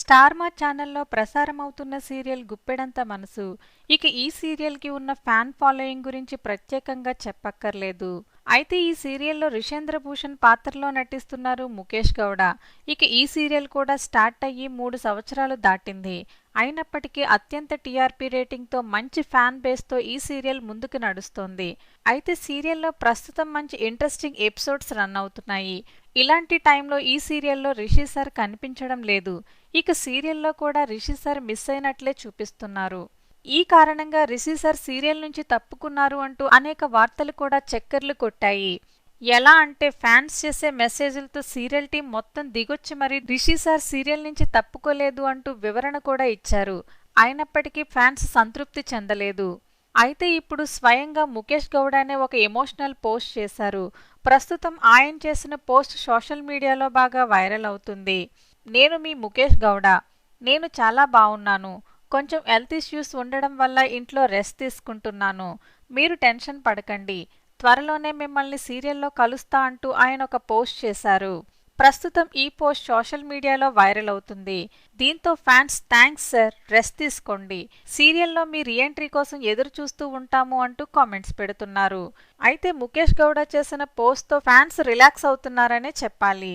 స్టార్మా ఛానల్లో ప్రసారమవుతున్న సీరియల్ గుప్పెడంత మనసు. ఇక ఈ సీరియల్కి ఉన్న ఫ్యాన్ ఫాలోయింగ్ గురించి ప్రత్యేకంగా చెప్పక్కర్లేదు. అయితే ఈ సీరియల్లో రిషేంద్ర భూషణ్ పాత్రలో నటిస్తున్నారు ముఖేష్ గౌడ. ఇక ఈ సీరియల్ కూడా స్టార్ట్ అయ్యి మూడు సంవత్సరాలు దాటింది. అయినప్పటికీ అత్యంత టీఆర్పీ రేటింగ్తో మంచి ఫ్యాన్ బేస్తో ఈ సీరియల్ ముందుకు నడుస్తోంది. అయితే సీరియల్లో ప్రస్తుతం మంచి ఇంట్రెస్టింగ్ ఎపిసోడ్స్ రన్ అవుతున్నాయి. ఇలాంటి టైంలో ఈ సీరియల్లో రిషి సార్ కనిపించడం లేదు. ఇక సీరియల్లో కూడా రిషి సార్ మిస్ అయినట్లే చూపిస్తున్నారు. ఈ కారణంగా రిషి సార్ సీరియల్ నుంచి తప్పుకున్నారు అంటూ అనేక వార్తలు కూడా చక్కర్లు కొట్టాయి. ఎలా అంటే ఫ్యాన్స్ చేసే మెసేజ్లతో సీరియల్ టీం మొత్తం దిగొచ్చి మరి రిషి సార్ సీరియల్ నుంచి తప్పుకోలేదు అంటూ వివరణ కూడా ఇచ్చారు. అయినప్పటికీ ఫ్యాన్స్ సంతృప్తి చెందలేదు. అయితే ఇప్పుడు స్వయంగా ముఖేష్ గౌడ అనే ఒక ఎమోషనల్ పోస్ట్ చేశారు. ప్రస్తుతం ఆయన చేసిన పోస్ట్ సోషల్ మీడియాలో బాగా వైరల్ అవుతుంది. నేను మీ ముఖేష్ గౌడ. నేను చాలా బాగున్నాను. కొంచెం హెల్త్ ఇష్యూస్ ఉండడం వల్ల ఇంట్లో రెస్ట్ తీసుకుంటున్నాను. మీరు టెన్షన్ పడకండి. త్వరలోనే మిమ్మల్ని సీరియల్లో కలుస్తా అంటూ ఆయన ఒక పోస్ట్ చేశారు. ప్రస్తుతం ఈ పోస్ట్ సోషల్ మీడియాలో వైరల్ అవుతుంది. దీంతో ఫ్యాన్స్ థ్యాంక్స్ సార్ రెస్ట్ తీసుకోండి. సీరియల్లో మీ రీఎంట్రీ కోసం ఎదురు చూస్తూ ఉంటాము అంటూ కామెంట్స్ పెడుతున్నారు. అయితే ముఖేష్ గౌడ చేసిన పోస్ట్తో ఫ్యాన్స్ రిలాక్స్ అవుతున్నారనే చెప్పాలి.